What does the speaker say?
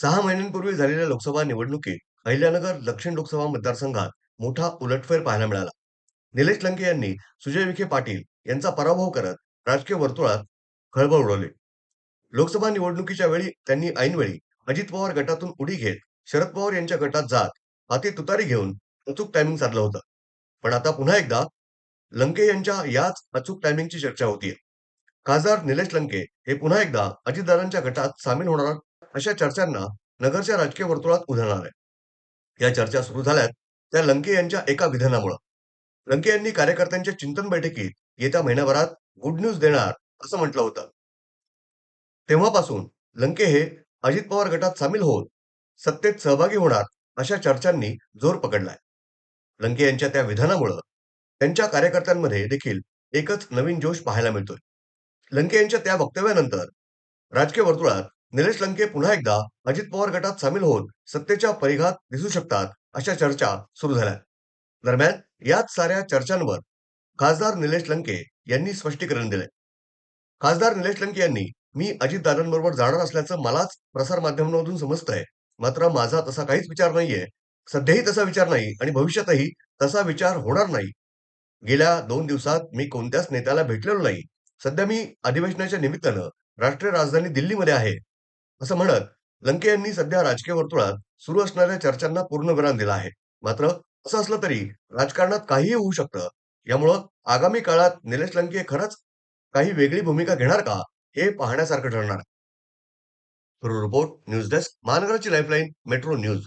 सहा महिन्यांपूर्वी झालेल्या लोकसभा निवडणुकीत अहिल्यानगर दक्षिण लोकसभा मतदारसंघात मोठा उलटफेर पाहायला मिळाला. निलेश लंके यांनी सुजय विखे पाटील यांचा पराभव करत राजकीय वर्तुळात खळबळ उडवली. लोकसभा निवडणुकीच्या वेळी त्यांनी ऐनवेळी अजित पवार गटातून उडी घेत शरद पवार यांच्या गटात जात हाती तुतारी घेऊन अचूक टायमिंग साधलं होतं. पण आता पुन्हा एकदा लंके यांच्या याच अचूक टायमिंगची चर्चा होतीये. खासदार निलेश लंके हे पुन्हा एकदा अजितदारांच्या गटात सामील होणार अशा चर्चांना नगरच्या राजकीय वर्तुळात उधाणार आहे. या चर्चा सुरू झाल्यात त्या लंके यांच्या एका विधानामुळं. लंके यांनी कार्यकर्त्यांच्या चिंतन बैठकीत येत्या महिन्याभरात गुड न्यूज देणार असं म्हटलं होतं. तेव्हापासून लंके हे अजित पवार गटात सामील होऊन सत्तेत सहभागी होणार अशा चर्चांनी जोर पकडलाय. लंके यांच्या त्या विधानामुळं त्यांच्या कार्यकर्त्यांमध्ये देखील एकच नवीन जोश पाहायला मिळतोय. लंके यांच्या त्या वक्तव्यानंतर राजकीय वर्तुळात निलेश लंके पुन्हा एकदा अजित पवार गटात सामील होऊन सत्तेच्या परिघात दिसू शकतात अशा चर्चा सुरू झाल्या. दरम्यान याच साऱ्या चर्चांवर खासदार निलेश लंके यांनी स्पष्टीकरण दिले खासदार निलेश लंके यांनी मी अजितदादांबरोबर जाणार असल्याचं मलाच प्रसारमाध्यमांमधून समजतंय. मात्र माझा तसा काहीच विचार नाहीये. सध्याही तसा विचार नाही आणि भविष्यातही तसा विचार होणार नाही. गेल्या दोन दिवसात मी कोणत्याच नेत्याला भेटलेलो नाही. सध्या मी अधिवेशनाच्या निमित्तानं राष्ट्रीय राजधानी दिल्लीमध्ये आहे. असं म्हणत लंके यांनी सध्या राजकीय वर्तुळात सुरू असणाऱ्या चर्चांना पूर्णविराम दिला आहे. मात्र असं असलं तरी राजकारणात काहीही होऊ शकतं. यामुळं आगामी काळात निलेश लंके खरंच काही वेगळी भूमिका घेणार का? हे पाहण्यासारखं ठरणार ब्युरो रिपोर्ट न्यूज डेस्क महानगराची लाईफलाईन मेट्रो न्यूज